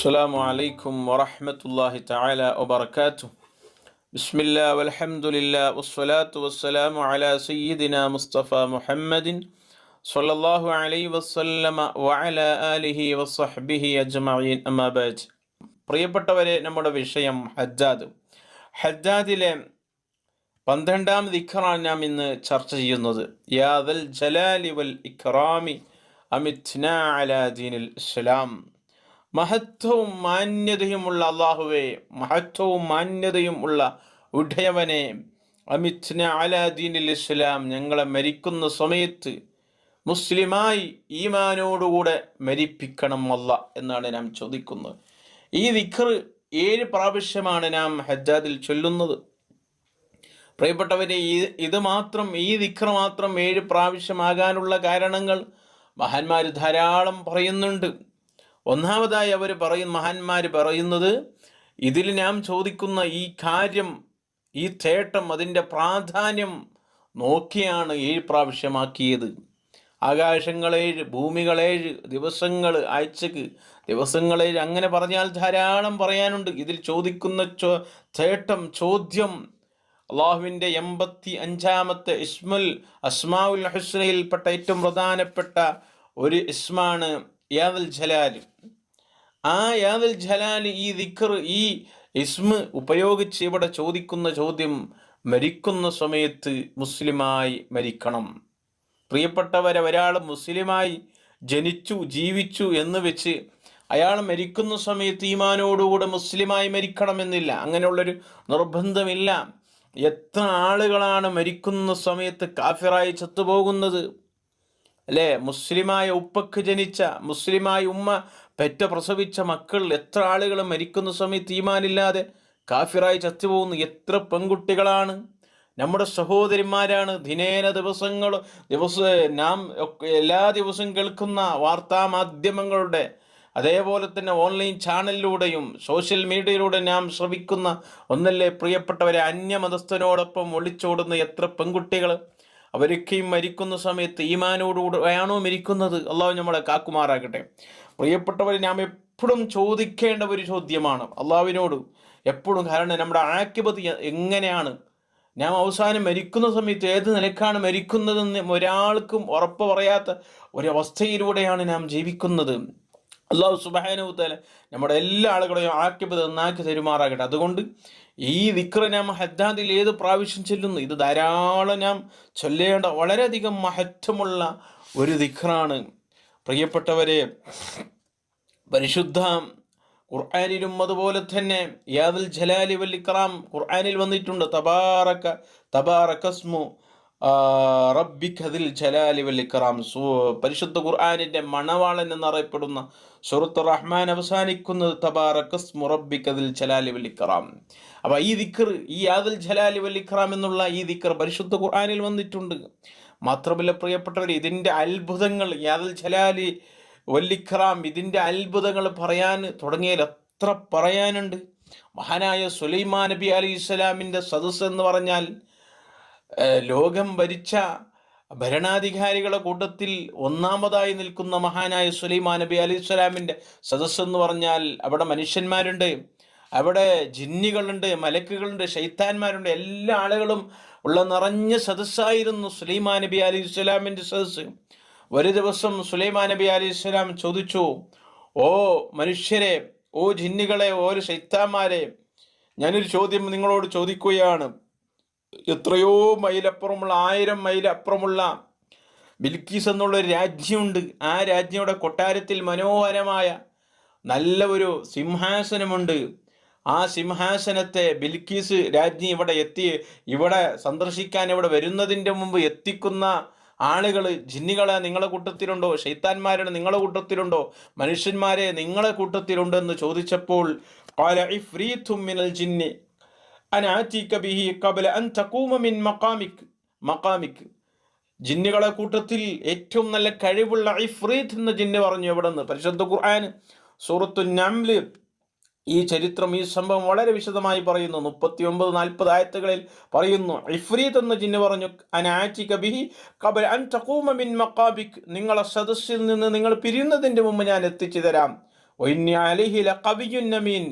السلام عليكم ورحمة الله تعالى وبركاته بسم الله والحمد لله والصلاة والسلام على سيدنا مصطفى محمد صلى الله عليه وسلم وعلى آله وصحبه أجمعين أما بعد പ്രിയപ്പെട്ടവരെ നമ്മുടെ വിഷയം ഹജ്ജാദ് ഹജ്ജാദിലെ പന്ത്രണ്ടാം ദിഖറാണ് നാം ഇന്ന് ചർച്ച ചെയ്യുന്നത് യാദൽ ജലാലി വൽ ഇക്റാമി അമിത്ന അലാ ദീനിൽ ഇസ്ലാം മഹത്വവും മാന്യതയുമുള്ള അള്ളാഹുവെ മഹത്വവും മാന്യതയും ഉള്ള ഉഡയവനെ അമിത്ന അലാദീനിൽ ഇസ്ലാം ഞങ്ങളെ മരിക്കുന്ന സമയത്ത് മുസ്ലിമായി ഈമാനോടുകൂടെ മരിപ്പിക്കണം അല്ല എന്നാണ് നാം ചോദിക്കുന്നത്. ഈ ദിഖർ ഏഴ് പ്രാവശ്യമാണ് നാം ഹജ്ജാദിൽ ചൊല്ലുന്നത്. പ്രിയപ്പെട്ടവരെ ഇത് മാത്രം ഈ ദിഖർ മാത്രം ഏഴ് പ്രാവശ്യമാകാനുള്ള കാരണങ്ങൾ മഹാന്മാർ ധാരാളം പറയുന്നുണ്ട്. ഒന്നാമതായി അവർ പറയും മഹാന്മാർ പറയുന്നത് ഇതിൽ നാം ചോദിക്കുന്ന ഈ കാര്യം ഈ തേട്ടം അതിന്റെ പ്രാധാന്യം നോക്കിയാണ് ഏഴ് പ്രാവശ്യമാക്കിയത്. ആകാശങ്ങളേഴ് ഭൂമികളേഴ് ദിവസങ്ങൾ ആഴ്ചക്ക് ദിവസങ്ങളേഴ് അങ്ങനെ പറഞ്ഞാൽ ധാരാളം പറയാനുണ്ട്. ഇതിൽ ചോദിക്കുന്ന ചോ തേട്ടം ചോദ്യം അള്ളാഹുവിന്റെ എൺപത്തി അഞ്ചാമത്തെ ഇസ്മുൽ അസ്മാവുൽ ഹുസ്നയിൽപ്പെട്ട ഏറ്റവും പ്രധാനപ്പെട്ട ഒരു ഇസ്മാണ്. യാദൽ ജലാൽ. ആ യാദൽ ജലാൽ ഈ ദിക്കർ ഈ ഇസ്മ ഉപയോഗിച്ച് ഇവിടെ ചോദിക്കുന്ന ചോദ്യം മരിക്കുന്ന സമയത്ത് മുസ്ലിമായി മരിക്കണം. പ്രിയപ്പെട്ടവരെ ഒരാൾ മുസ്ലിമായി ജനിച്ചു ജീവിച്ചു എന്ന് വെച്ച് അയാൾ മരിക്കുന്ന സമയത്ത് ഈമാനോടുകൂടെ മുസ്ലിമായി മരിക്കണമെന്നില്ല. അങ്ങനെയുള്ളൊരു നിർബന്ധമില്ല. എത്ര ആളുകളാണ് മരിക്കുന്ന സമയത്ത് കാഫിറായി ചത്തുപോകുന്നത്? അല്ലേ? മുസ്ലിമായ ഉപ്പക്ക് ജനിച്ച മുസ്ലിമായ ഉമ്മ പെറ്റ പ്രസവിച്ച മക്കൾ എത്ര ആളുകൾ മരിക്കുന്ന സമയത്ത് ഈമാനില്ലാതെ കാഫിറായി ചത്തുപോകുന്നു? എത്ര പെൺകുട്ടികളാണ്? നമ്മുടെ സഹോദരിമാരാണ് ദിനേന ദിവസങ്ങൾ ദിവസ നാം എല്ലാ ദിവസവും കേൾക്കുന്ന വാർത്താ മാധ്യമങ്ങളുടെ അതേപോലെ തന്നെ ഓൺലൈൻ ചാനലിലൂടെയും സോഷ്യൽ മീഡിയയിലൂടെ നാം ശ്രവിക്കുന്ന ഒന്നല്ലേ പ്രിയപ്പെട്ടവരെ അന്യമതസ്ഥനോടൊപ്പം ഒളിച്ചോടുന്ന എത്ര പെൺകുട്ടികൾ അവരൊക്കെയും മരിക്കുന്ന സമയത്ത് ഈമാനോടുകൂടെയാണോ മരിക്കുന്നത്? അള്ളാഹു നമ്മളെ കാക്കുമാറാകട്ടെ. പ്രിയപ്പെട്ടവരെ ഞാൻ എപ്പോഴും ചോദിക്കേണ്ട ഒരു ചോദ്യമാണ്. അള്ളാഹുവിനോട് എപ്പോഴും കാരണം നമ്മുടെ ആക്യപതി എങ്ങനെയാണ്? ഞാൻ അവസാനം മരിക്കുന്ന സമയത്ത് ഏത് നിലക്കാണ് മരിക്കുന്നതെന്ന് ഒരാൾക്കും ഉറപ്പ് പറയാത്ത ഒരവസ്ഥയിലൂടെയാണ് നാം ജീവിക്കുന്നത്. അള്ളാഹു സുബാനുത്തല നമ്മുടെ എല്ലാ ആളുകളെയും ആക്കിപ്പത് നന്നാക്കി തരുമാറാകട്ടെ. അതുകൊണ്ട് ഈ വിക്ര നാം ഹദ്ദാദിൽ ഏത് പ്രാവശ്യം ചെല്ലുന്നു? ഇത് ധാരാളം നാം ചൊല്ലേണ്ട വളരെയധികം മഹത്വമുള്ള ഒരു ദിക്റാണ് പ്രിയപ്പെട്ടവരെ പരിശുദ്ധ ഖുർആാനിലും അതുപോലെ തന്നെ യാദുൽ ജലാലി വൽ ഖുർആാനിൽ വന്നിട്ടുണ്ട്. തബാറക്ക തബാറക്കസ്മു റബ്ബിഖദിൽ ജലാലി വൽ ഇക്രാം. പരിശുദ്ധ ഖുർആാനിന്റെ മണവാളൻ എന്നറിയപ്പെടുന്ന സുഹൃത്ത് റഹ്മാൻ അവസാനിക്കുന്നത് തബാറക്കസ്മു അതിൽ ജലാലി വൽ ഇക്രാം. അപ്പോൾ ഈ ദിക്കർ ഈ അതിൽ ജലാലി വൽ ഇക്രാം എന്നുള്ള ഈ ദിക്കർ പരിശുദ്ധ ഖുർആാനിൽ വന്നിട്ടുണ്ട്. മാത്രമല്ല പ്രിയപ്പെട്ടവർ ഇതിന്റെ അത്ഭുതങ്ങൾ യാദുൽ ജലാലി വല്ലിഖറാം ഇതിന്റെ അത്ഭുതങ്ങൾ പറയാൻ തുടങ്ങിയാൽ എത്ര പറയാനുണ്ട്. മഹാനായ സുലൈമാ നബി അലി ഇസ്ലാമിന്റെ സദസ്സ് എന്ന് പറഞ്ഞാൽ ലോകം ഭരിച്ച ഭരണാധികാരികളുടെ കൂട്ടത്തിൽ ഒന്നാമതായി നിൽക്കുന്ന മഹാനായ സുലൈമാൻ നബി അലി സ്വലാമിന്റെ സദസ്സ് എന്ന് പറഞ്ഞാൽ അവിടെ മനുഷ്യന്മാരുണ്ട് അവിടെ ജിന്നികളുണ്ട് മലക്കുകളുണ്ട് ശൈത്താന്മാരുണ്ട് എല്ലാ ആളുകളും ഉള്ള നിറഞ്ഞ സദസ്സായിരുന്നു സുലൈമാൻ നബി അലി ഇസ്ലാമിന്റെ സദസ്സ്. ഒരു ദിവസം സുലൈമാൻ നബി അലി ഇസ്ലാം ചോദിച്ചു ഓ മനുഷ്യരെ ഓ ജിന്നികളെ ഓ ശൈത്താന്മാരെ ഞാനൊരു ചോദ്യം നിങ്ങളോട് ചോദിക്കുകയാണ്. എത്രയോ മൈലപ്പുറമുള്ള ആയിരം മൈലപ്പുറമുള്ള ബിൽക്കീസ് എന്നുള്ളൊരു രാജ്യമുണ്ട്. ആ രാജ്യയുടെ കൊട്ടാരത്തിൽ മനോഹരമായ നല്ല ഒരു സിംഹാസനമുണ്ട്. ആ സിംഹാസനത്തെ ബിൽക്കീസ് രാജ്ഞി ഇവിടെ എത്തി ഇവിടെ സന്ദർശിക്കാൻ ഇവിടെ വരുന്നതിന്റെ മുമ്പ് എത്തിക്കുന്ന ആളുകൾ ജിന്നികളെ നിങ്ങളെ കൂട്ടത്തിലുണ്ടോ? ഷെയ്ത്താന്മാരെ നിങ്ങളെ കൂട്ടത്തിലുണ്ടോ? മനുഷ്യന്മാരെ നിങ്ങളെ കൂട്ടത്തിലുണ്ടോ എന്ന് ചോദിച്ചപ്പോൾ മിനൽ ജിന്നി. ബിഹി അൻ മിൻ ജിന്നുകളെ കൂട്ടത്തിൽ ഏറ്റവും നല്ല കഴിവുള്ള ഇഫ്രീത്ത് എന്ന ജിന്ന് പറഞ്ഞു എവിടെ നിന്ന്? പരിശുദ്ധ ഖുർആൻ സൂറത്തു നംൽ ഈ ചരിത്രം ഈ സംഭവം വളരെ വിശദമായി പറയുന്നു. മുപ്പത്തി ഒമ്പത് നാൽപ്പത് ആയത്തുകളിൽ പറയുന്നു ഇഫ്രീത്ത് എന്ന ജിന്ന് പറഞ്ഞു അനാറ്റി അൻ മിൻ നിങ്ങളെ സദസ്സിൽ നിന്ന് നിങ്ങൾ പിരിയുന്നതിന്റെ മുമ്പ് ഞാൻ എത്തിച്ചു തരാം. ഒന്നി അലിഹില ലഖബിയുൻ നമീൻ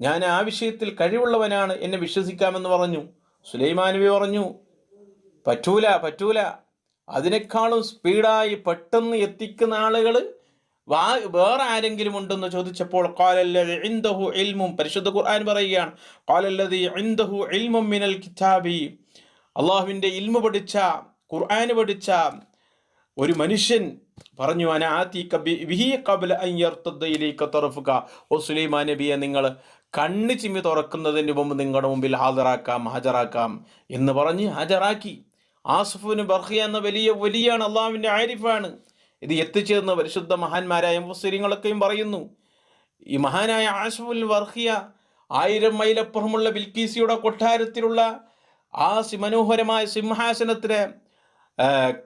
ഞാൻ ആ വിഷയത്തിൽ കഴിവുള്ളവനാണ് എന്നെ വിശ്വസിക്കാമെന്ന് പറഞ്ഞു. സുലൈമാൻ നബി പറഞ്ഞു പറ്റൂല പറ്റൂല. അതിനേക്കാളും സ്പീഡായി പെട്ടെന്ന് എത്തിക്കുന്ന ആളുകൾ വാ വേറെ ആരെങ്കിലും ഉണ്ടെന്ന് ചോദിച്ചപ്പോൾ ഇൽമും പരിശുദ്ധ ഖുർആൻ പറയുകയാണ്. കാലല്ലതി ഇൽമും മിനൽ കിതാബി അള്ളാഹുവിന്റെ ഇൽമു പഠിച്ച ഖുർആൻ പഠിച്ച ഒരു മനുഷ്യൻ പറഞ്ഞു അനാ ബിഹി കബി അൻ കബല ഇലൈക തറഫുക ഓ സുലൈമാൻ നബിയെ നിങ്ങൾ കണ്ണ് ചിമ്മി തുറക്കുന്നതിന് മുമ്പ് നിങ്ങളുടെ മുമ്പിൽ ഹാജരാക്കാം ഹാജരാക്കാം എന്ന് പറഞ്ഞ് ഹാജരാക്കി. ആസുഫിന് ബർഹിയ എന്ന വലിയ വലിയാണ് അള്ളാഹുവിന്റെ ആരിഫാണ്. ഇത് എത്തിച്ചേർന്ന പരിശുദ്ധ മഹാന്മാരായ മുസ്ലിങ്ങളൊക്കെയും പറയുന്നു. ഈ മഹാനായ ആസുഫുൽ വർഹിയ ആയിരം മൈലപ്പുറമുള്ള ബിൽക്കീസിയുടെ കൊട്ടാരത്തിലുള്ള ആ മനോഹരമായ സിംഹാസനത്തിന്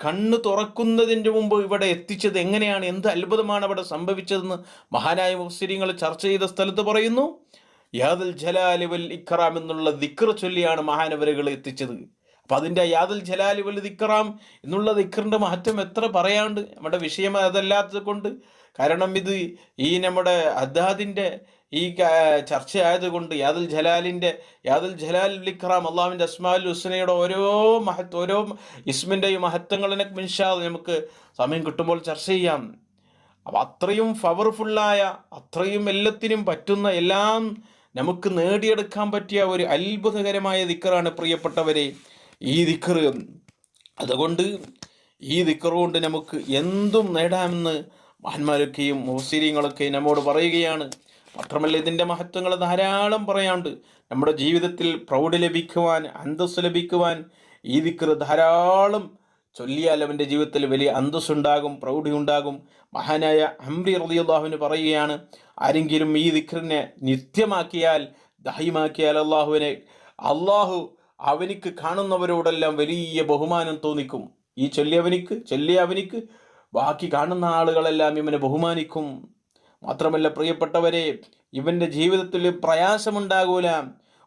കണ്ണ് തുറക്കുന്നതിന്റെ മുമ്പ് ഇവിടെ എത്തിച്ചത് എങ്ങനെയാണ് എന്ത് അത്ഭുതമാണ് അവിടെ സംഭവിച്ചതെന്ന് മഹാനായ മുസ്ലിങ്ങൾ ചർച്ച ചെയ്ത സ്ഥലത്ത് പറയുന്നു. യാദൽ ജലാലി വൽ ഇക്റാം എന്നുള്ള ദിക്ർ ചൊല്ലിയാണ് മഹാനവരകൾ എത്തിച്ചത്. അപ്പം അതിന്റെ യാദുൽ ജലാലി വൽ ദിക്റാം എന്നുള്ള ദിക്റിന്റെ മഹത്വം എത്ര പറയാണ്ട് നമ്മുടെ വിഷയം അതല്ലാത്തത് കൊണ്ട്. കാരണം ഇത് ഈ നമ്മുടെ അദ്ദാദിന്റെ ഈ ചർച്ചയായതുകൊണ്ട് യാദുൽ ജലാലിന്റെ യാദുൽ ജലാൽ ഇക്റാം അള്ളാഹുവിന്റെ അസ്മാൽ ഹുസ്നയുടെ ഓരോ മഹത്വ ഓരോ ഇസ്മിന്റെയും മഹത്വങ്ങളെ മിൻഷാദ് മിൻഷാ നമുക്ക് സമയം കിട്ടുമ്പോൾ ചർച്ച ചെയ്യാം. അപ്പം അത്രയും പവർഫുള്ളായ അത്രയും എല്ലാത്തിനും പറ്റുന്ന എല്ലാം നമുക്ക് നേടിയെടുക്കാൻ പറ്റിയ ഒരു അത്ഭുതകരമായ ദിക്കറാണ് പ്രിയപ്പെട്ടവരെ ഈ ദിക്കറ്. അതുകൊണ്ട് ഈ ദിക്കറുകൊണ്ട് നമുക്ക് എന്തും നേടാമെന്ന് മഹന്മാരൊക്കെയും മുസ്ലിങ്ങളൊക്കെയും നമ്മോട് പറയുകയാണ്. മാത്രമല്ല ഇതിന്റെ മഹത്വങ്ങൾ ധാരാളം പറയാണ്ട് നമ്മുടെ ജീവിതത്തിൽ പ്രൗഢി ലഭിക്കുവാൻ അന്തസ് ലഭിക്കുവാൻ ഈ ദിക്കറ് ധാരാളം ചൊല്ലിയാൽ അവന്റെ ജീവിതത്തിൽ വലിയ അന്തസ്സുണ്ടാകും പ്രൗഢി ഉണ്ടാകും മഹാനായ ഹംറി റളിയല്ലാഹുവിന് പറയുകയാണ് ആരെങ്കിലും ഈ ദിഖറിനെ നിത്യമാക്കിയാൽ ദഹിമാക്കിയാൽ അള്ളാഹുവിനെ അള്ളാഹു അവനിക്ക് കാണുന്നവരോടെല്ലാം വലിയ ബഹുമാനം തോന്നിക്കും. ഈ ചൊല്ലിയവനിക്ക് ചൊല്ലിയവനിക്ക് ബാക്കി കാണുന്ന ആളുകളെല്ലാം ഇവനെ ബഹുമാനിക്കും. മാത്രമല്ല പ്രിയപ്പെട്ടവരെ ഇവന്റെ ജീവിതത്തിൽ പ്രയാസമുണ്ടാകൂല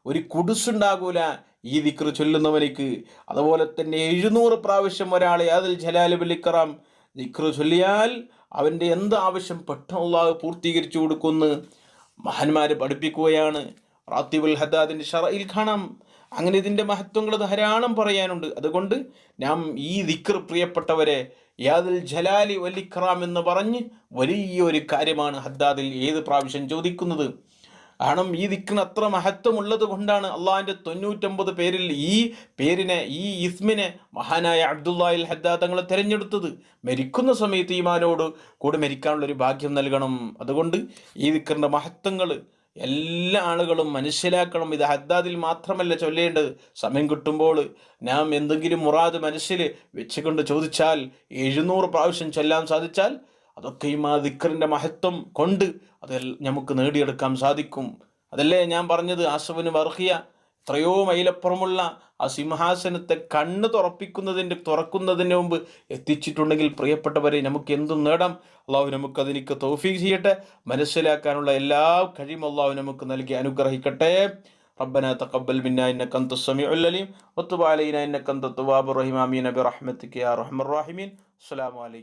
ഒരു കുടുസുണ്ടാകൂല ഈ ദിക്ർ ചൊല്ലുന്നവനിക്ക്. അതുപോലെ തന്നെ എഴുന്നൂറ് പ്രാവശ്യം ഒരാളെ അതിൽ ജലാൽ ബലിക്കറാം ദിക്ർ ചൊല്ലിയാൽ അവന്റെ എന്ത് ആവശ്യം പെട്ടെന്നുള്ള പൂർത്തീകരിച്ചു കൊടുക്കുമെന്ന് മഹാന്മാർ പഠിപ്പിക്കുകയാണ്. റാത്തിബുൽ ഹദാദിന്റെ ഷറയിൽ കാണാം. അങ്ങനെ ഇതിന്റെ മഹത്വങ്ങൾ ധാരാളം പറയാനുണ്ട്. അതുകൊണ്ട് നാം ഈ ദിക്ർ പ്രിയപ്പെട്ടവരെ യാദിൽ ജലാലി വലിക്റാം എന്ന് പറഞ്ഞ് വലിയൊരു കാര്യമാണ് ഹദ്ദാദിൽ ഏത് പ്രാവശ്യം ചോദിക്കുന്നത്? കാരണം ഈ ദിക്കിന് അത്ര മഹത്വമുള്ളത് കൊണ്ടാണ് അള്ളാഹിന്റെ തൊണ്ണൂറ്റൊമ്പത് പേരിൽ ഈ പേരിനെ ഈ ഇസ്മിനെ മഹാനായ അബ്ദുല്ലാഹിൽ ഹദ്ദാ തങ്ങളെ തിരഞ്ഞെടുത്തത്. മരിക്കുന്ന സമയത്ത് ഈമാനോട് കൂടെ മരിക്കാനുള്ളൊരു ഭാഗ്യം നൽകണം. അതുകൊണ്ട് ഈ ദിക്കറിന്റെ മഹത്വങ്ങൾ എല്ലാ ആളുകളും മനസ്സിലാക്കണം ഇത് ഹദ്ദാദിൽ മാത്രമല്ല ചൊല്ലേണ്ടത്. സമയം കിട്ടുമ്പോൾ നാം എന്തെങ്കിലും മുറാദ് മനസ്സിൽ വെച്ചുകൊണ്ട് ചോദിച്ചാൽ എഴുന്നൂറ് പ്രാവശ്യം ചൊല്ലാൻ സാധിച്ചാൽ അതൊക്കെയും ആ ദിക്കറിൻ്റെ മഹത്വം കൊണ്ട് അത് നമുക്ക് നേടിയെടുക്കാൻ സാധിക്കും അതല്ലേ ഞാൻ പറഞ്ഞത് ആസവന് വർഹിയ എത്രയോ മൈലപ്പുറമുള്ള ആ സിംഹാസനത്തെ കണ്ണ് തുറപ്പിക്കുന്നതിൻ്റെ തുറക്കുന്നതിന് മുമ്പ് എത്തിച്ചിട്ടുണ്ടെങ്കിൽ പ്രിയപ്പെട്ടവരെ നമുക്ക് എന്തും നേടാം അള്ളാഹു നമുക്ക് അതിനിക്ക് തൗഫീഖ് ചെയ്യട്ടെ മനസ്സിലാക്കാനുള്ള എല്ലാ കഴിവും അള്ളാഹു നമുക്ക് നൽകി അനുഗ്രഹിക്കട്ടെ ربنا تقبل منا انك انت السميع العليم وتب علينا انك انت التواب الرحيم امين برحمتك يا ارحم الراحمين السلام عليكم